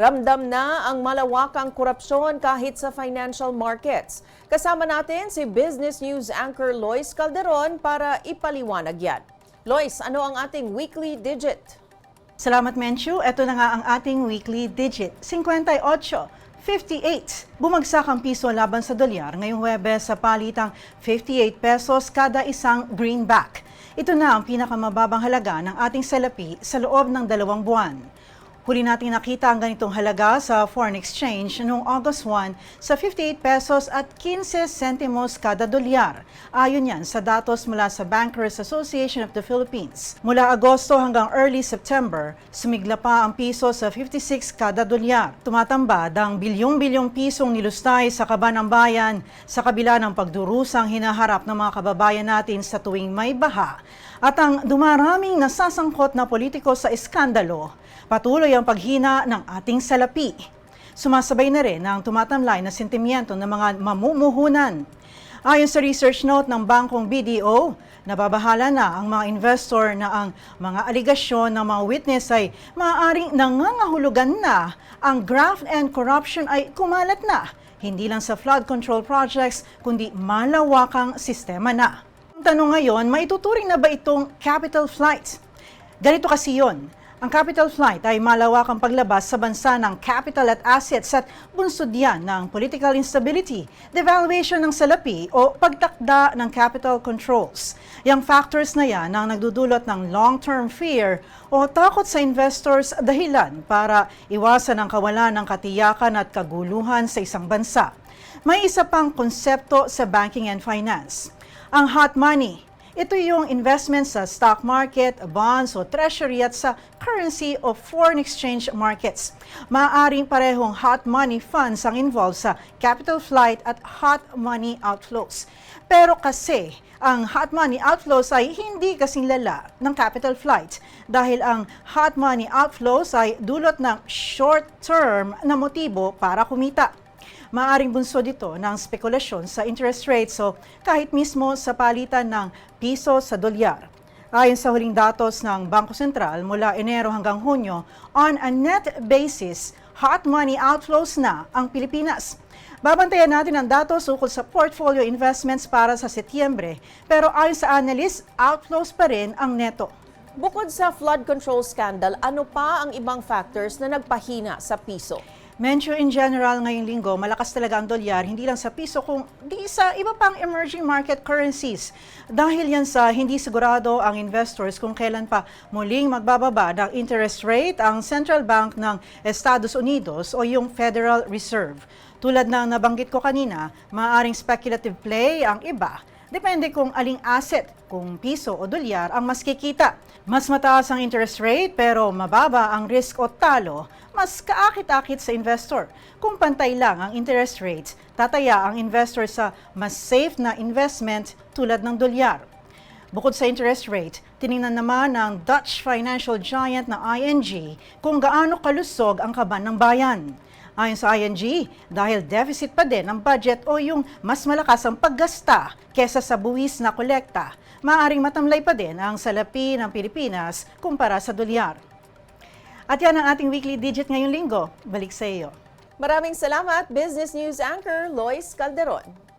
Ramdam na ang malawakang korupsyon kahit sa financial markets. Kasama natin si Business News anchor Lois Calderon para ipaliwanag yan. Lois, ano ang ating weekly digit? Salamat, Menchu. Ito na nga ang ating weekly digit. 58. 58. Bumagsak ang piso laban sa dolyar ngayong Webes sa palitang 58 pesos kada isang greenback. Ito na ang pinakamababang halaga ng ating salapi sa loob ng dalawang buwan. Huli natin nakita ang ganitong halaga sa foreign exchange noong August 1 sa 58 pesos at 15 sentimos kada dolyar. Ayon yan sa datos mula sa Bankers Association of the Philippines. Mula Agosto hanggang early September, sumigla pa ang piso sa 56 kada dolyar. Tumatambad ang bilyong-bilyong pisong nilustay sa kaba ng bayan sa kabila ng pagdurusang hinaharap ng mga kababayan natin sa tuwing may baha at ang dumaraming nasasangkot na politiko sa iskandalo, patuloy ang paghina ng ating salapi. Sumasabay na rin ang tumatamlay na sentimiento ng mga mamumuhunan. Ayon sa research note ng Bangkong BDO, nababahala na ang mga investor na ang mga aligasyon ng mga witness ay maaaring nangangahulugan na ang graft and corruption ay kumalat na, hindi lang sa flood control projects, kundi malawakang sistema na. Tanong ngayon, maituturing na ba itong capital flight? Ganito kasi yon. Ang capital flight ay malawakang paglabas sa bansa ng capital at assets at bunsod yan ng political instability, devaluation ng salapi o pagtakda ng capital controls. Yang factors na yan ang nagdudulot ng long-term fear o takot sa investors dahilan para iwasan ang kawalan ng katiyakan at kaguluhan sa isang bansa. May isa pang konsepto sa banking and finance ang hot money. Ito yung investment sa stock market, bonds o treasury at sa currency o foreign exchange markets. Maaaring parehong hot money funds ang involved sa capital flight at hot money outflows. Pero kasi ang hot money outflows ay hindi kasing lala ng capital flight dahil ang hot money outflows ay dulot ng short-term na motibo para kumita maaring bunso dito ng spekulasyon sa interest rate so kahit mismo sa palitan ng piso sa dolyar. Ayon sa huling datos ng Bangko Sentral mula Enero hanggang Hunyo, on a net basis, hot money outflows na ang Pilipinas. Babantayan natin ang datos ukol sa portfolio investments para sa Setyembre, pero ayon sa analyst, outflows pa rin ang neto. Bukod sa flood control scandal, ano pa ang ibang factors na nagpahina sa piso? Mention in general ngayong linggo, malakas talaga ang dolyar, hindi lang sa piso, kung di sa iba pang emerging market currencies. Dahil yan sa hindi sigurado ang investors kung kailan pa muling magbababa ng interest rate ang Central Bank ng Estados Unidos o yung Federal Reserve. Tulad ng nabanggit ko kanina, maaaring speculative play ang iba. Depende kung aling asset, kung piso o dolyar ang mas kikita. Mas mataas ang interest rate pero mababa ang risk o talo, mas kaakit-akit sa investor. Kung pantay lang ang interest rates, tataya ang investor sa mas safe na investment tulad ng dolyar. Bukod sa interest rate, tiningnan naman ng Dutch financial giant na ING kung gaano kalusog ang kaban ng bayan. Ayon sa ING, dahil deficit pa din ang budget o yung mas malakas ang paggasta kesa sa buwis na kolekta, maaring matamlay pa din ang salapi ng Pilipinas kumpara sa dolyar. At yan ang ating weekly digit ngayong linggo. Balik sa iyo. Maraming salamat, Business News anchor Lois Calderon.